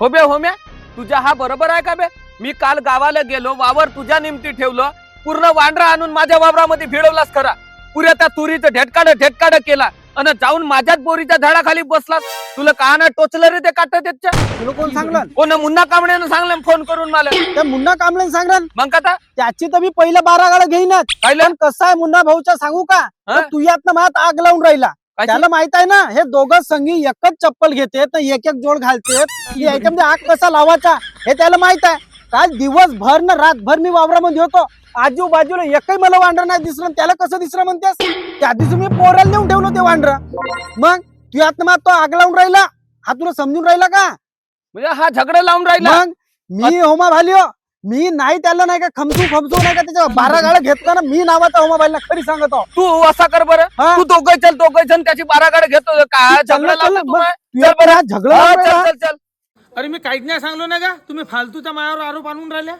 हो बे होम्या तुझ्या हा बरोबर आहे का बे? मी काल गावाला गेलो वावर तुझ्या निमती ठेवलं. पूर्ण वांढरा आणून माझ्या वावरामध्ये भिडवलास खरा. पुऱ्या त्या तुरीचं ढेटकाड ढेटकाड केला. आणि जाऊन माझ्याच बोरीच्या झाडाखाली बसलास. तुला का ना टोचलं रे ते काट त्याच्या. तुला कोण सांगलं? कोण मुन्ना कामण्यानं सांगलं फोन करून मला. त्या मुन्ना कामले सांगणार मग का त्याची तर मी पहिल्या बारा गाड्या घेईनच पाहिलं कसं आहे मुन्ना भाऊच्या सांगू का? हा? तू यातनं मात आग लावून राहिला. त्याला माहीत आहे ना हे दोघं संगी एकच चप्पल घेते तर एक एक जोड घालते. याच्यामध्ये आग कसा लावायचा. हे त्याला माहीत आहे. काल दिवसभर ना रातभर मी वावरामध्ये होतो. आजूबाजूला एकही मला वांढर नाही दिसलं त्याला कसं दिसलं म्हणतेस? त्या दिवशी मी पोराला नेऊन ठेवलं ते वांढर मग तू यातनं मात तो आग लावून राहिला. हा तुला समजून राहिला का? म्हणजे हा झगडा लावून राहिला. मग मी होमा भालिओ मी नाही त्याला नाही का खमसू खमसू नाही का त्याच्या बारा गाड्या घेतला ना मी नावाचा होमा भाईला खरी सांगतो. तू असा कर बरं. हा? तू दोघं चल दोघं जण त्याची बारागाड घेतो. काय चल ना, झगडा चल ना, तू मग माय? बरं. हा झगडा हा, चल. चल चल. अरे मी काहीच नाही सांगलो ना का? तुम्ही फालतूच्या मायावर आरोप आणून राहिल्या?